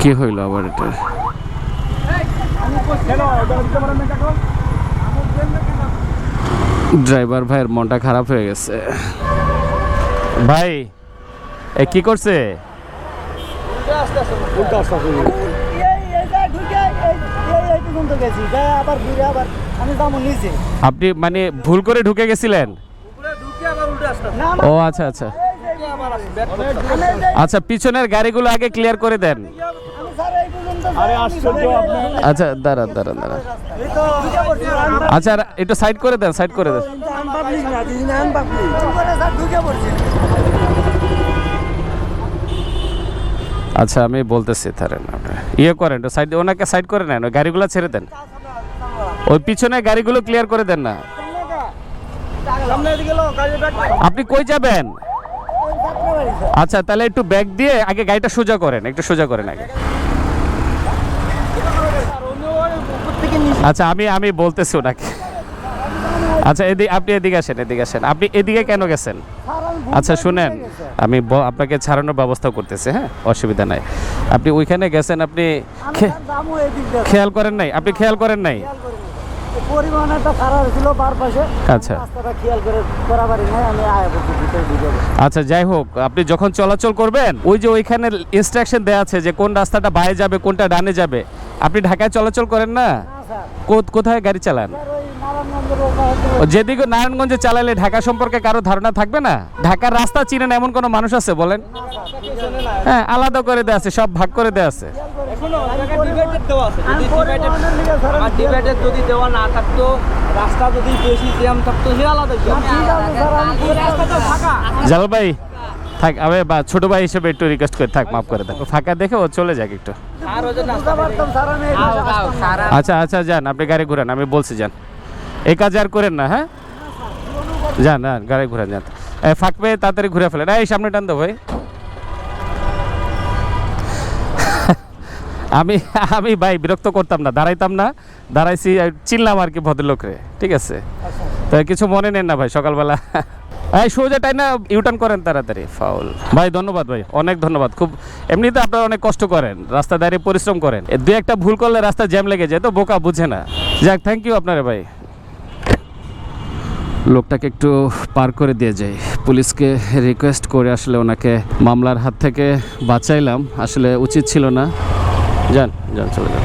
কি হইল আবার এটা? ড্রাইভার ভাইয়ের মনটা খারাপ হয়ে গেছে। ভাই, এ কি করছে? আপনি মানে ভুল করে ঢুকে গেছিলেন? ও আচ্ছা আচ্ছা। আচ্ছা পিছনের গাড়িগুলো আগে ক্লিয়ার করে দেন। আচ্ছা আচ্ছা একটু সাইড করে দেন সাইড করে দেন। আচ্ছা আমি বলতেছি তারেন ইয়ে করেন সাইড ওনাকে সাইড করে নেন গাড়িগুলো ছেড়ে দেন। ওই পিছনে গাড়িগুলো ক্লিয়ার করে দেন না। আপনি কই যাবেন? আচ্ছা তাহলে একটু ব্যাগ দিয়ে আগে গাড়িটা সোজা করেন, একটু সোজা করেন আগে। আচ্ছা আমি আমি বলতেছি ওনাকে। আচ্ছা এদিকে আপনি এদিকে আসেন এদিকে আসেন। আপনি এদিকে কেন গেছেন? আচ্ছা শুনেন আমি আপনাকে ছাড়ানোর ব্যবস্থা করতেছি হ্যাঁ? অসুবিধা নাই। আপনি ওইখানে গেছেন আপনি খেয়াল করেন নাই? আপনি খেয়াল করেন নাই? আচ্ছা। আচ্ছা যাই হোক আপনি যখন চলাচল করবেন ওই যে ওইখানে ইনস্ট্রাকশন দেওয়া আছে যে কোন রাস্তাটা বাইরে যাবে কোনটা ডানে যাবে আপনি ঢাকায় চলাচল করেন না কোথায় গাড়ি চালান স্যার ওই নারায়ণগঞ্জের ওখানে ও যেদিকে নারায়ণগঞ্জে চালালে ঢাকা সম্পর্কে কারও ধারণা থাকবে না ঢাকার রাস্তা চিনেন এমন কোনো মানুষ আছে বলেন হ্যাঁ আলাদা করে দেওয়া আছে সব ভাগ করে দেওয়া আছে যদি দেওয়া না থাকতো রাস্তা যদি বেশি জ্যাম থাকতো সে আলাদা জালাল ভাই থাক আমি বা, ছোট ভাই হিসেবে একটু রিকোয়েস্ট করে থাক, মাফ করে ও ফাঁকা দেখে ও চলে যাক একটু। আচ্ছা আচ্ছা যান, আপনি গাড়ি ঘুরান, আমি বলছি, যান। এই কাজ আর করেন না হ্যাঁ? যান হ্যাঁ গাড়ি ঘুরান, যান। ফাঁক তাড়াতাড়ি ঘুরে ফেলেন। এই, সামনে টান ভাই। আমি আমি ভাই বিরক্ত করতাম না, দাঁড়াইতাম না। দাঁড়াইছি চিনলাম আর কি ভদ্রলোকরে ঠিক আছে? তো কিছু মনে নেন না ভাই, সকালবেলা। এই সোজা টাই না ইউটার্ন করেন তাড়াতাড়ি ফাউল ভাই, ধন্যবাদ ভাই, অনেক ধন্যবাদ। খুব এমনিতে আপনারা অনেক কষ্ট করেন রাস্তা দাঁড়িয়ে পরিশ্রম করেন। দুই একটা ভুল করলে রাস্তা জ্যাম লেগে যায়, তো বোকা বুঝে না। যাক থ্যাংক ইউ আপনারে ভাই। লোকটাকে একটু পার করে দিয়ে যাই। পুলিশকে রিকোয়েস্ট করে আসলে ওনাকে মামলার হাত থেকে বাঁচাইলাম। আসলে উচিত ছিল না। যান যান, চলে যান।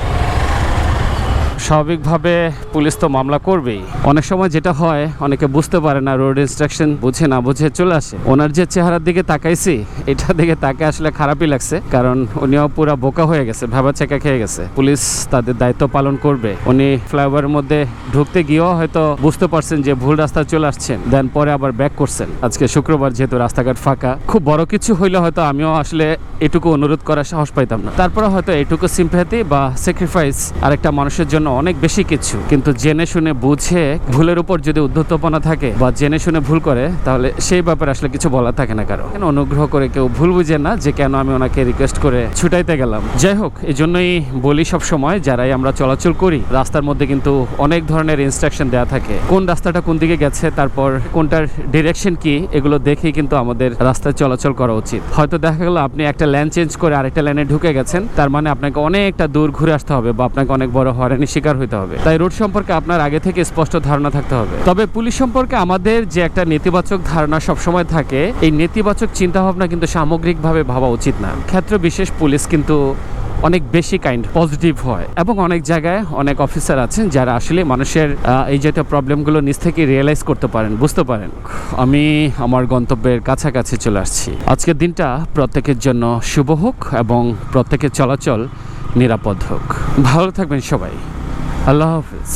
স্বাভাবিকভাবে পুলিশ তো মামলা করবেই। অনেক সময় যেটা হয়, অনেকে বুঝতে পারে না রোড ইনস্ট্রাকশন বুঝে না বুঝে চলে আসে। ওনার যে চেহারার দিকে তাকাইছি এটা দিকে তাকে আসলে খারাপই লাগছে, কারণ উনিও পুরা বোকা হয়ে গেছে ভাবা চেকা খেয়ে গেছে। পুলিশ তাদের দায়িত্ব পালন করবে। উনি ফ্লাইওভারের মধ্যে ঢুকতে গিয়েও হয়তো বুঝতে পারছেন যে ভুল রাস্তায় চলে আসছেন। দেন পরে আবার ব্যাক করছেন। আজকে শুক্রবার যেহেতু রাস্তাঘাট ফাঁকা, খুব বড় কিছু হইলে হয়তো আমিও আসলে এটুকু অনুরোধ করার সাহস পাইতাম না। তারপরে হয়তো এটুকু সিম্প্যাথি বা স্যাক্রিফাইস আরেকটা মানুষের জন্য অনেক বেশি কিছু, কিন্তু জেনে শুনে বুঝে ভুলের উপর যদি উদ্ধতপনা থাকে বা জেনে শুনে ভুল করে, তাহলে সেই ব্যাপারে আসলে কিছু বলা থাকে না কারও। কেন অনুগ্রহ করে কেউ ভুল বুঝে না যে কেন আমি ওনাকে রিকোয়েস্ট করে ছুটাইতে গেলাম? যাই হোক এই জন্যই বলি সব সময়, যারাই আমরা চলাচল করি, রাস্তার মধ্যে কিন্তু অনেক ধরনের ইনস্ট্রাকশন দেওয়া থাকে। কোন রাস্তাটা কোন দিকে গেছে, তারপর কোনটার ডিরেকশন কি, এগুলো দেখেই কিন্তু আমাদের রাস্তায় চলাচল করা উচিত। হয়তো দেখা গেল আপনি একটা ল্যান চেঞ্জ করে আরেকটা ল্যানে ঢুকে গেছেন, তার মানে আপনাকে অনেকটা দূর ঘুরে আসতে হবে বা আপনাকে অনেক বড় হয়রানির শিকার হইতে হবে। তাই রোড সম্পর্কে আপনার আগে থেকে স্পষ্ট ধারণা থাকতে হবে। তবে পুলিশ সম্পর্কে আমাদের যে একটা নেতিবাচক ধারণা সবসময় থাকে, এই নেতিবাচক চিন্তাভাবনা কিন্তু সামগ্রিকভাবে ভাবা উচিত না। ক্ষেত্র বিশেষ পুলিশ কিন্তু অনেক বেশি কাইন্ড পজিটিভ হয়। এবং অনেক জায়গায় অনেক অফিসার আছেন যারা আসলে মানুষের এই জাতীয় প্রবলেমগুলো নিজ থেকে রিয়েলাইজ করতে পারেন, বুঝতে পারেন। আমি আমার গন্তব্যের কাছাকাছি চলে আসছি। আজকের দিনটা প্রত্যেকের জন্য শুভ হোক এবং প্রত্যেকের চলাচল নিরাপদ হোক। ভালো থাকবেন সবাই। আল্লাহ হাফিজ